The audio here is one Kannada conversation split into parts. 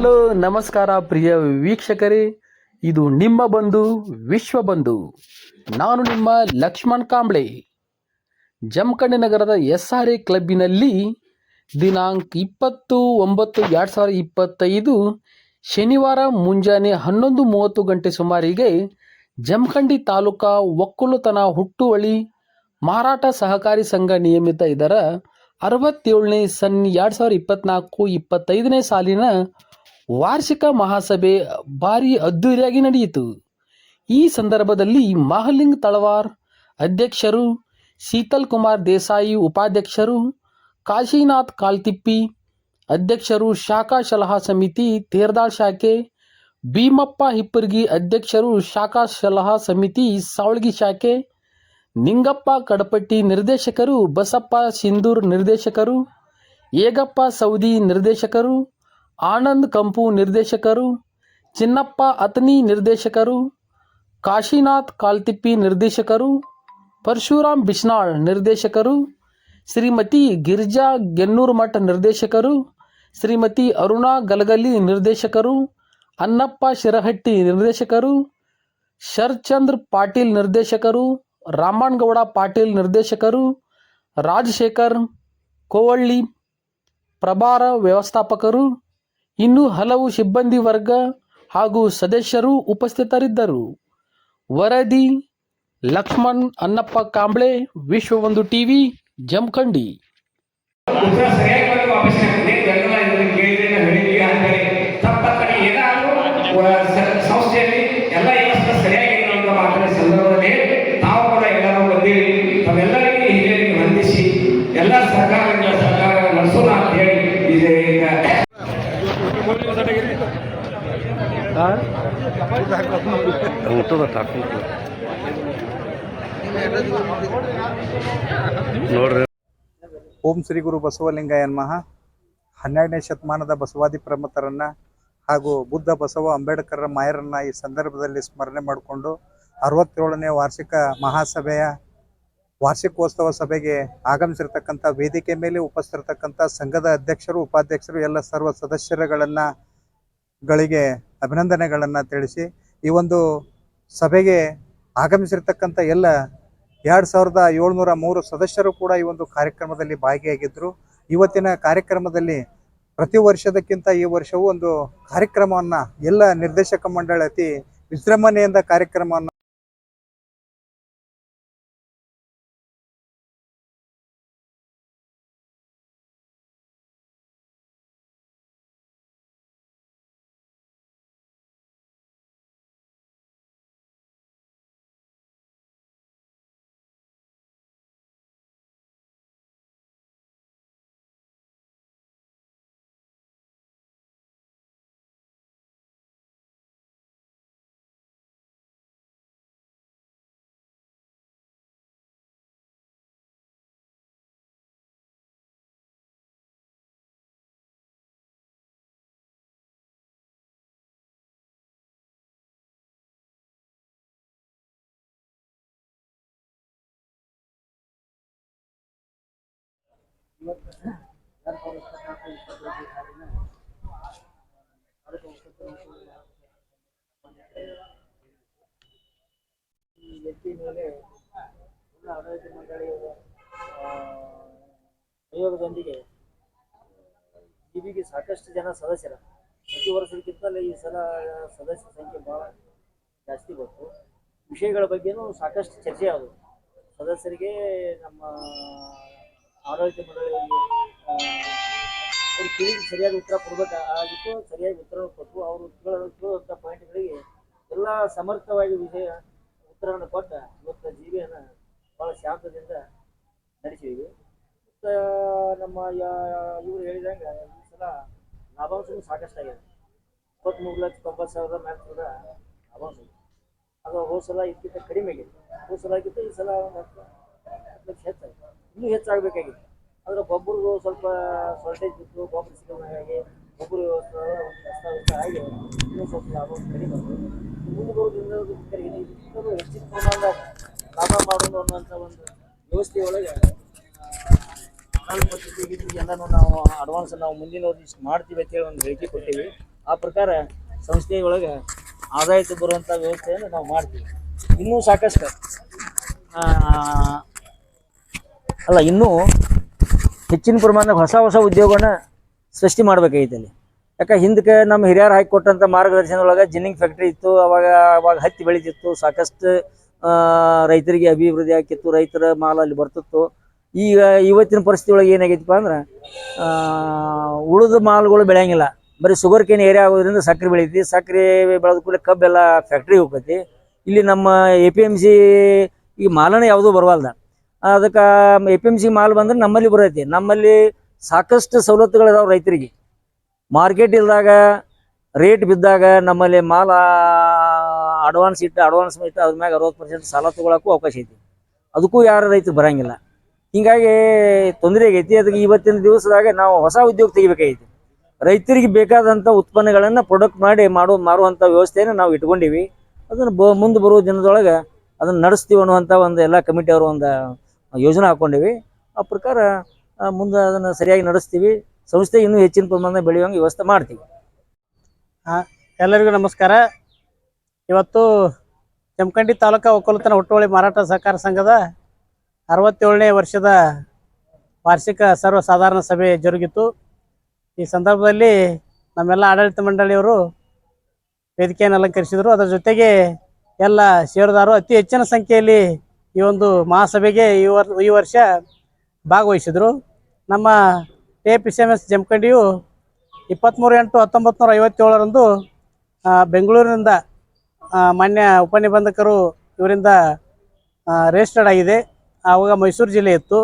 ಹಲೋ, ನಮಸ್ಕಾರ ಪ್ರಿಯ ವೀಕ್ಷಕರೇ. ಇದು ನಿಮ್ಮ ಬಂಧು, ವಿಶ್ವ ಬಂಧು. ನಾನು ನಿಮ್ಮ ಲಕ್ಷ್ಮಣ್ ಕಾಂಬ್ಳೆ. ಜಮಖಂಡಿ ನಗರದ ಎಸ್ ಆರ್ ಎ ಕ್ಲಬ್ಬಿನಲ್ಲಿ ದಿನಾಂಕ ಇಪ್ಪತ್ತು ಒಂಬತ್ತು ಎರಡು ಸಾವಿರದ ಇಪ್ಪತ್ತೈದು ಶನಿವಾರ ಮುಂಜಾನೆ ಹನ್ನೊಂದು ಮೂವತ್ತು ಗಂಟೆ ಸುಮಾರಿಗೆ ಜಮಖಂಡಿ ತಾಲೂಕಾ ಒಕ್ಕಲುತನ ಹುಟ್ಟುವಳಿ ಮಾರಾಟ ಸಹಕಾರಿ ಸಂಘ ನಿಯಮಿತ ಇದರ ಅರವತ್ತೇಳನೇ ಸನ್ ಎರಡು ಸಾವಿರದ ಇಪ್ಪತ್ನಾಲ್ಕು, ಇಪ್ಪತ್ತೈದನೇ ಸಾಲಿನ ವಾರ್ಷಿಕ ಮಹಾಸಭೆ ಭಾರಿ ಅದ್ದೂರಿಯಾಗಿ ನಡೆಯಿತು. ಈ ಸಂದರ್ಭದಲ್ಲಿ ಮಹಲಿಂಗ್ ತಳವಾರ್ ಅಧ್ಯಕ್ಷರು, ಶೀತಲ್ ಕುಮಾರ್ ದೇಸಾಯಿ ಉಪಾಧ್ಯಕ್ಷರು, ಕಾಶಿನಾಥ್ ಕಾಲ್ತಿಪ್ಪಿ ಅಧ್ಯಕ್ಷರು, ಶಾಖಾ ಸಲಹಾ ಸಮಿತಿ ತೇರ್ದಾಳ್ ಶಾಖೆ, ಭೀಮಪ್ಪ ಹಿಪ್ಪರ್ಗಿ ಅಧ್ಯಕ್ಷರು, ಶಾಖಾ ಸಲಹಾ ಸಮಿತಿ ಸಾವಳ್ಗಿ ಶಾಖೆ, ನಿಂಗಪ್ಪ ಕಡಪಟ್ಟಿ ನಿರ್ದೇಶಕರು, ಬಸಪ್ಪ ಸಿಂಧೂರ್ ನಿರ್ದೇಶಕರು, ಏಗಪ್ಪ ಸೌದಿ ನಿರ್ದೇಶಕರು ಆನಂದ್ ಕಂಪು ನಿರ್ದೇಶಕರು, ಚಿನ್ನಪ್ಪ ಅತ್ನಿ ನಿರ್ದೇಶಕರು, ಕಾಶಿನಾಥ್ ಕಾಲ್ತಿಪ್ಪಿ ನಿರ್ದೇಶಕರು, ಪರಶುರಾಮ್ ಬಿಷ್ನಾಳ್ ನಿರ್ದೇಶಕರು, ಶ್ರೀಮತಿ ಗಿರಿಜಾ ಗೆನ್ನೂರು ಮಠ ನಿರ್ದೇಶಕರು, ಶ್ರೀಮತಿ ಅರುಣಾ ಗಲಗಲಿ ನಿರ್ದೇಶಕರು, ಅನ್ನಪ್ಪ ಶಿರಹಟ್ಟಿ ನಿರ್ದೇಶಕರು ಶರ್ಚಂದ್ರ ಪಾಟೀಲ್ ನಿರ್ದೇಶಕರು, ರಾಮಣ್ಣಗೌಡ ಪಾಟೀಲ್ ನಿರ್ದೇಶಕರು, ರಾಜಶೇಖರ್ ಕೋವಳ್ಳಿ ಪ್ರಭಾರ ವ್ಯವಸ್ಥಾಪಕರು ಇನ್ನೂ ಹಲವು ಸಿಬ್ಬಂದಿ ವರ್ಗ ಹಾಗೂ ಸದಸ್ಯರು ಉಪಸ್ಥಿತರಿದ್ದರು. ವರದಿ, ಲಕ್ಷ್ಮಣ್ ಅನ್ನಪ್ಪ ಕಾಂಬ್ಳೆ ವಿಶ್ವವೊಂದು ಟಿವಿ, ಜಮಖಂಡಿ. ಸರಿಯಾಗಿ ಊಟದ ಟಾಕು ನೋಡ್ರಿ. ಓಂ ಶ್ರೀ ಗುರು ಬಸವಲಿಂಗಾಯ ನಮಃ ಹನ್ನೆರಡನೇ ಶತಮಾನದ ಬಸವಾದಿ ಪ್ರಮುಖರನ್ನ ಹಾಗೂ ಬುದ್ಧ ಬಸವ ಅಂಬೇಡ್ಕರ್ ಮಾಯರನ್ನ ಈ ಸಂದರ್ಭದಲ್ಲಿ ಸ್ಮರಣೆ ಮಾಡಿಕೊಂಡು ಅರವತ್ತೇಳನೇ ವಾರ್ಷಿಕ ಮಹಾಸಭೆಯ ವಾರ್ಷಿಕೋತ್ಸವ ಸಭೆಗೆ ಆಗಮಿಸಿರ್ತಕ್ಕಂಥ ವೇದಿಕೆ ಮೇಲೆ ಉಪಸ್ಥಿರತಕ್ಕಂಥ ಸಂಘದ ಅಧ್ಯಕ್ಷರು, ಉಪಾಧ್ಯಕ್ಷರು, ಎಲ್ಲ ಸರ್ವ ಸದಸ್ಯರುಗಳನ್ನ ಗಳಿಗೆ ಅಭಿನಂದನೆಗಳನ್ನ ತಿಳಿಸಿ ಈ ಒಂದು ಸಭೆಗೆ ಆಗಮಿಸಿರ್ತಕ್ಕಂಥ ಎಲ್ಲ ಎರಡ್ ಸಾವಿರದ ಏಳ್ನೂರ ಮೂರು ಸದಸ್ಯರು ಕೂಡ ಈ ಒಂದು ಕಾರ್ಯಕ್ರಮದಲ್ಲಿ ಭಾಗಿಯಾಗಿದ್ದರು ಇವತ್ತಿನ ಕಾರ್ಯಕ್ರಮದಲ್ಲಿ ಪ್ರತಿ ವರ್ಷದಕ್ಕಿಂತ ಈ ವರ್ಷವೂ ಒಂದು ಕಾರ್ಯಕ್ರಮವನ್ನ ಎಲ್ಲ ನಿರ್ದೇಶಕ ಮಂಡಳಿ ಅತಿ ವಿಜೃಂಭಣೆಯಿಂದ ಕಾರ್ಯಕ್ರಮವನ್ನು ವ್ಯಕ್ತಿ ಮೇಲೆ ಆಯೋಗದೊಂದಿಗೆ ಟಿವಿಗೆ ಸಾಕಷ್ಟು ಜನ ಸದಸ್ಯರ. ಪ್ರತಿ ವರ್ಷದಕ್ಕಿಂತಲೇ ಈ ಸಲ ಸದಸ್ಯರ ಸಂಖ್ಯೆ ಭಾಳ ಜಾಸ್ತಿ ಬಂತು. ವಿಷಯಗಳ ಬಗ್ಗೆನೂ ಸಾಕಷ್ಟು ಚರ್ಚೆ ಆದವು ಸದಸ್ಯರಿಗೆ ನಮ್ಮ ಆಡಳಿತ ಮಂಡಳಿಯಲ್ಲಿ ಅವ್ರು ಸರಿಯಾಗಿ ಸರಿಯಾದ ಉತ್ತರ ಕೊಡಬೇಕಾಗಿತ್ತು ಸರಿಯಾಗಿ ಉತ್ತರ ಕೊಟ್ಟು ಅವರು ಕೇಳುವಂಥ ಪಾಯಿಂಟ್ಗಳಿಗೆ ಎಲ್ಲ ಸಮರ್ಥವಾಗಿ ವಿಷಯ ಉತ್ತರವನ್ನು ಕೊಟ್ಟ ಇವತ್ತು ಜೀವಿಯನ್ನು ಭಾಳ ಶಾಂತದಿಂದ ನಡೆಸಿದ್ದೀವಿ ಮತ್ತು, ನಮ್ಮ ಇವರು ಹೇಳಿದಂಗೆ ಈ ಸಲ ಲಾಭಾಂಶನೂ ಸಾಕಷ್ಟಾಗಿದೆ ಇಪ್ಪತ್ತ್ಮೂರು ಲಕ್ಷ ತೊಂಬತ್ತು ಸಾವಿರದ ಕೂಡ ಲಾಭಾಂಶ. ಅದು ಹೋದ ಸಲ ಇದಕ್ಕಿಂತ ಕಡಿಮೆ ಆಗಿದೆ ಹೋದ ಸಲ ಆಗಿತ್ತು, ಈ ಸಲ ಒಂದು ಹತ್ತು ಹತ್ತು ಲಕ್ಷ ಹೆಚ್ಚಾಗಿದೆ. ಇನ್ನೂ ಹೆಚ್ಚಾಗಬೇಕಾಗಿದೆ ಆದರೆ ಗೊಬ್ಬರದು ಸ್ವಲ್ಪ ಶಾರ್ಟೇಜ್ ಇತ್ತು, ಗೊಬ್ಬರ ಸಿಗೋದಾಗಿ ಗೊಬ್ಬರ ಒಂದು ಅಸ್ತವ್ಯಸ್ತ ಆಗಿ ಇನ್ನೂ ಸ್ವಲ್ಪ ಲಾಭ ಕಡಿಮೆ ಮುಂದೆ ದಿನದಲ್ಲಿ ಇದಕ್ಕಿಂತಲೂ ಹೆಚ್ಚಿನ ಪ್ರಮಾಣದಾಗ ಲಾಭ ಮಾಡೋದು ಅನ್ನುವಂಥ ಒಂದು ವ್ಯವಸ್ಥೆಯೊಳಗೆ ಎಲ್ಲನೂ ನಾವು ಅಡ್ವಾನ್ಸ್ ನಾವು ಮುಂದಿನ ವರ್ಷ ಮಾಡ್ತೀವಿ ಅಂತೇಳಿ ಒಂದು ಹೇಳಿಕೆ ಕೊಟ್ಟಿವಿ. ಆ ಪ್ರಕಾರ ಸಂಸ್ಥೆಯೊಳಗೆ ಆದಾಯಕ್ಕೆ ಬರುವಂಥ ವ್ಯವಸ್ಥೆಯನ್ನು ನಾವು ಮಾಡ್ತೀವಿ. ಇನ್ನೂ ಸಾಕಷ್ಟು ಅಲ್ಲ, ಇನ್ನೂ ಹೆಚ್ಚಿನ ಪ್ರಮಾಣದಾಗ ಹೊಸ ಹೊಸ ಉದ್ಯೋಗನ ಸೃಷ್ಟಿ ಮಾಡ್ಬೇಕಾಗೈತೆ ಅಲ್ಲಿ. ಯಾಕೆ, ಹಿಂದಕ್ಕೆ ನಮ್ಮ ಹಿರಿಯರು ಹಾಕಿಕೊಟ್ಟಂಥ ಮಾರ್ಗದರ್ಶನದೊಳಗೆ ಜಿನ್ನಿಂಗ್ ಫ್ಯಾಕ್ಟ್ರಿ ಇತ್ತು, ಅವಾಗ ಅವಾಗ ಹತ್ತಿ ಬೆಳೀತಿತ್ತು, ಸಾಕಷ್ಟು ರೈತರಿಗೆ ಅಭಿವೃದ್ಧಿ ಆಕಿತ್ತು ರೈತರ ಮಾಲ ಅಲ್ಲಿ ಬರ್ತಿತ್ತು. ಈಗ ಇವತ್ತಿನ ಪರಿಸ್ಥಿತಿ ಒಳಗೆ ಏನಾಗೈತಿಪ್ಪ ಅಂದ್ರೆ ಉಳಿದ ಮಾಲ್ಗಳು ಬೆಳೆಯಂಗಿಲ್ಲ. ಬರೀ ಶುಗರ್ ಕೇನ್ ಏರಿಯಾ ಆಗೋದ್ರಿಂದ ಸಕ್ಕರೆ ಬೆಳೀತಿ ಸಕ್ಕರೆ ಬೆಳೆದ ಕೂಡ ಕಬ್ಬೆಲ್ಲ ಫ್ಯಾಕ್ಟ್ರಿಗೆ ಹೋಗ್ತೈತಿ. ಇಲ್ಲಿ ನಮ್ಮ ಎ ಪಿ ಎಂ ಸಿ ಈ ಮಾಲನೇ ಯಾವುದೂ ಬರವಲ್ದ. ಅದಕ್ಕೆ ಎ ಪಿ ಎಂ ಸಿ ಮಾಲ್ ಬಂದ್ರೆ ನಮ್ಮಲ್ಲಿ ಬರೈತಿ. ನಮ್ಮಲ್ಲಿ ಸಾಕಷ್ಟು ಸವಲತ್ತುಗಳು ಇದಾವೆ ರೈತರಿಗೆ. ಮಾರ್ಕೆಟ್ ಇಲ್ದಾಗ ರೇಟ್ ಬಿದ್ದಾಗ ನಮ್ಮಲ್ಲಿ ಮಾಲ ಅಡ್ವಾನ್ಸ್ ಇಟ್ಟು ಅಡ್ವಾನ್ಸ್ ಇಟ್ಟು ಅದ್ರ ಮ್ಯಾಗ ಅರವತ್ತು ಪರ್ಸೆಂಟ್ ಸಾಲ ತೊಗೊಳಕ್ಕೂ ಅವಕಾಶ ಐತಿ. ಅದಕ್ಕೂ ಯಾರು ರೈತರು ಬರಂಗಿಲ್ಲ. ಹಿಂಗಾಗಿ ತೊಂದರೆ ಆಗೈತಿ. ಅದಕ್ಕೆ ಇವತ್ತಿನ ದಿವಸದಾಗ ನಾವು ಹೊಸ ಉದ್ಯೋಗ ತೆಗಿಬೇಕಾಗೈತಿ. ರೈತರಿಗೆ ಬೇಕಾದಂಥ ಉತ್ಪನ್ನಗಳನ್ನು ಪ್ರೊಡಕ್ಟ್ ಮಾಡಿ ಮಾಡೋ ಮಾರುವಂಥ ವ್ಯವಸ್ಥೆಯನ್ನು ನಾವು ಇಟ್ಕೊಂಡಿವಿ. ಅದನ್ನು ಬ, ಮುಂದೆ ಬರುವ ದಿನದೊಳಗೆ ಅದನ್ನು ನಡೆಸ್ತೀವಿ ಅನ್ನುವಂಥ ಒಂದು ಎಲ್ಲ ಕಮಿಟಿಯವರು ಒಂದು ಯೋಜನೆ ಹಾಕ್ಕೊಂಡಿವಿ ಆ ಪ್ರಕಾರ ಮುಂದೆ ಅದನ್ನು ಸರಿಯಾಗಿ ನಡೆಸ್ತೀವಿ. ಸಂಸ್ಥೆ ಇನ್ನೂ ಹೆಚ್ಚಿನ ಪ್ರಮಾಣದಲ್ಲಿ ಬೆಳೆಯುವಂಗೆ ವ್ಯವಸ್ಥೆ ಮಾಡ್ತೀವಿ. ಎಲ್ಲರಿಗೂ ನಮಸ್ಕಾರ. ಇವತ್ತು ಜಮಖಂಡಿ ತಾಲೂಕಾ ಒಕ್ಕಲುತನ ಹುಟ್ಟುವಳಿ ಮಾರಾಟ ಸಹಕಾರ ಸಂಘದ ಅರವತ್ತೇಳನೇ ವರ್ಷದ ವಾರ್ಷಿಕ ಸರ್ವಸಾಧಾರಣ ಸಭೆ ಜರುಗಿತು. ಈ ಸಂದರ್ಭದಲ್ಲಿ ನಮ್ಮೆಲ್ಲ ಆಡಳಿತ ಮಂಡಳಿಯವರು ವೇದಿಕೆಯನ್ನು ಅಲಂಕರಿಸಿದರು. ಅದರ ಜೊತೆಗೆ ಎಲ್ಲ ಷೇರುದಾರರು ಅತಿ ಹೆಚ್ಚಿನ ಸಂಖ್ಯೆಯಲ್ಲಿ ಈ ಒಂದು ಮಹಾಸಭೆಗೆ ಈ ಈ ವರ್ಷ ಭಾಗವಹಿಸಿದರು. ನಮ್ಮ K P C M S ಜಮಖಂಡಿಯು ಇಪ್ಪತ್ತ್ಮೂರು ಎಂಟು ಹತ್ತೊಂಬತ್ತು ನೂರ ಐವತ್ತೇಳರಂದು ಬೆಂಗಳೂರಿನಿಂದ ಮಾನ್ಯ ಉಪನಿಬಂಧಕರು ಇವರಿಂದ ರಿಜಿಸ್ಟರ್ಡ್ ಆಗಿದೆ. ಆವಾಗ ಮೈಸೂರು ಜಿಲ್ಲೆ ಇತ್ತು.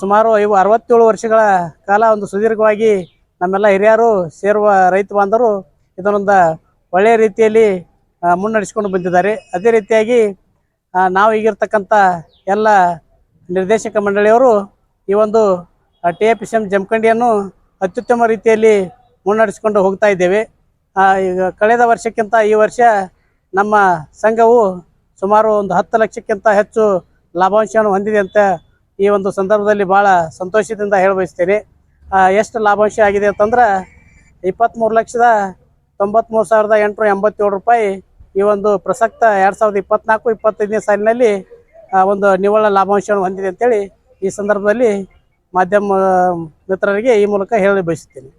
ಸುಮಾರು ಐವ, ಅರವತ್ತೇಳು ವರ್ಷಗಳ ಕಾಲ ಒಂದು ಸುದೀರ್ಘವಾಗಿ ನಮ್ಮೆಲ್ಲ ಹಿರಿಯರು ಸೇರುವ ರೈತ ಬಾಂಧವರು ಇದನ್ನೊಂದು ಒಳ್ಳೆಯ ರೀತಿಯಲ್ಲಿ ಮುನ್ನಡೆಸ್ಕೊಂಡು ಬಂದಿದ್ದಾರೆ. ಅದೇ ರೀತಿಯಾಗಿ ನಾವು ಈಗಿರ್ತಕ್ಕಂಥ ಎಲ್ಲ ನಿರ್ದೇಶಕ ಮಂಡಳಿಯವರು ಈ ಒಂದು T A P C M ಜಮಖಂಡಿಯನ್ನು ಅತ್ಯುತ್ತಮ ರೀತಿಯಲ್ಲಿ ಮುನ್ನಡೆಸಿಕೊಂಡು ಹೋಗ್ತಾ ಇದ್ದೇವೆ. ಈಗ ಕಳೆದ ವರ್ಷಕ್ಕಿಂತ ಈ ವರ್ಷ ನಮ್ಮ ಸಂಘವು ಸುಮಾರು ಒಂದು ಹತ್ತು ಲಕ್ಷಕ್ಕಿಂತ ಹೆಚ್ಚು ಲಾಭಾಂಶವನ್ನು ಹೊಂದಿದೆ ಅಂತ ಈ ಒಂದು ಸಂದರ್ಭದಲ್ಲಿ ಭಾಳ ಸಂತೋಷದಿಂದ ಹೇಳಬಯಸ್ತೇನೆ. ಎಷ್ಟು ಲಾಭಾಂಶ ಆಗಿದೆ ಅಂತಂದ್ರೆ ಇಪ್ಪತ್ತ್ಮೂರು ಲಕ್ಷದ ತೊಂಬತ್ತ್ಮೂರು ಸಾವಿರದ ಎಂಟುನೂರ ಎಂಬತ್ತೇಳು ರೂಪಾಯಿ ಈ ಒಂದು ಪ್ರಸಕ್ತ ಎರಡು ಸಾವಿರದ ಇಪ್ಪತ್ನಾಲ್ಕು, ಇಪ್ಪತ್ತೈದನೇ ಸಾಲಿನಲ್ಲಿ ಒಂದು ನಿವ್ವಳ ಲಾಭಾಂಶವನ್ನು ಹೊಂದಿದೆ ಅಂತೇಳಿ ಈ ಸಂದರ್ಭದಲ್ಲಿ ಮಾಧ್ಯಮ ಮಿತ್ರರಿಗೆ ಈ ಮೂಲಕ ಹೇಳಲು ಬಯಸುತ್ತೇನೆ.